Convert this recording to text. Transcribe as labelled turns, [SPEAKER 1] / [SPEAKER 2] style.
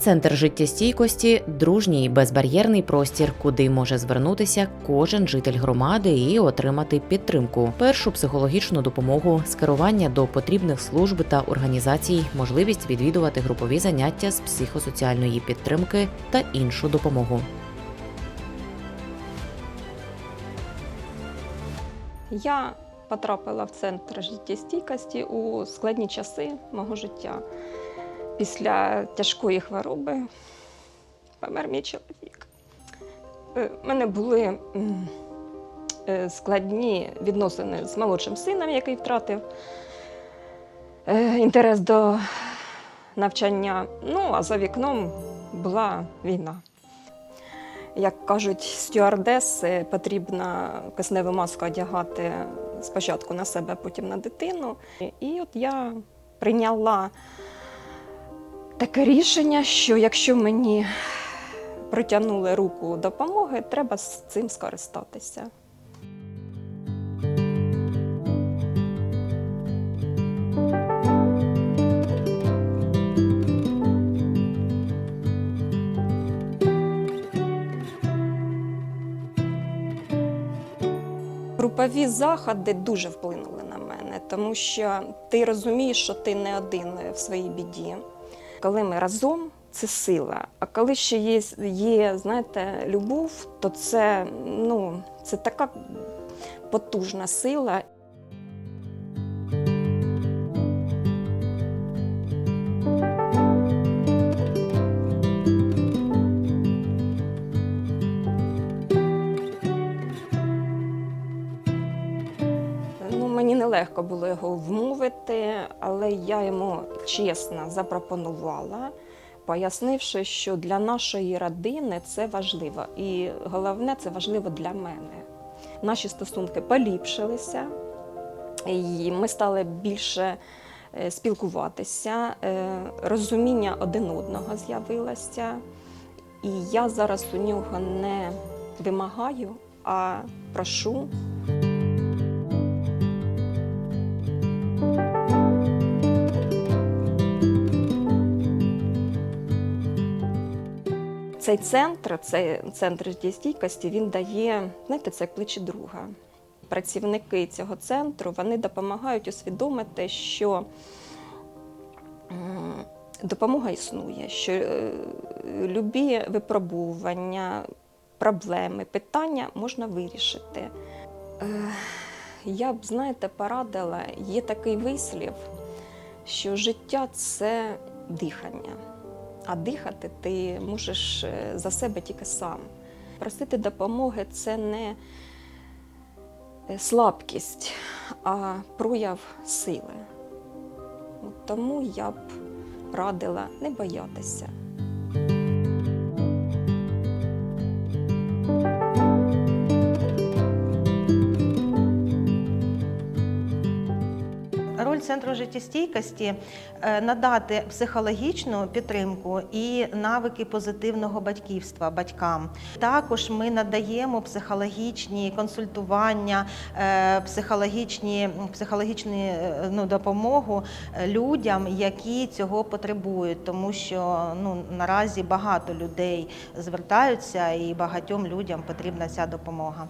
[SPEAKER 1] Центр життєстійкості дружній безбар'єрний простір, куди може звернутися кожен житель громади і отримати підтримку, першу психологічну допомогу, скерування до потрібних служб та організацій, можливість відвідувати групові заняття з психосоціальної підтримки та іншу допомогу.
[SPEAKER 2] Я потрапила в центр життєстійкості у складні часи мого життя. Після тяжкої хвороби помер мій чоловік. Е, У мене були е, складні відносини з молодшим сином, який втратив е, інтерес до навчання. Ну, а за вікном була війна. Як кажуть, стюардеси потрібно кисневу маску одягати спочатку на себе, потім на дитину. І от я прийняла таке рішення, що якщо мені протягнули руку допомоги, треба з цим скористатися. Групові заходи дуже вплинули на мене, тому що ти розумієш, що ти не один в своїй біді. Коли ми разом, це сила. А коли ще є, є знаєте, любов, то це, ну, це така потужна сила. Мені нелегко було його вмовити, але я йому чесно запропонувала, пояснивши, що для нашої родини це важливо. І головне, це важливо для мене. Наші стосунки поліпшилися, і ми стали більше е, спілкуватися, е, розуміння один одного з'явилося. І я зараз у нього не вимагаю, а прошу. Цей центр, цей центр життєстійкості, він дає, знаєте, це як плечі друга. Працівники цього центру вони допомагають усвідомити, що допомога існує, що е, любі випробування, проблеми, питання можна вирішити. Е, Я б, знаєте, порадила, є такий вислів, що життя це дихання а дихати ти можеш е, за себе тільки сам. Просити допомоги це не е, слабкість, а прояв сили. Тому я б радила не боятися.
[SPEAKER 3] Роль центру життєстійкості е, надати психологічну підтримку і навики позитивного батьківства батькам. Також ми надаємо психологічні консультування, е, психологічні, психологічні е, ну, допомогу людям, які цього потребують, тому що ну, наразі багато людей звертаються і багатьом людям потрібна ця допомога.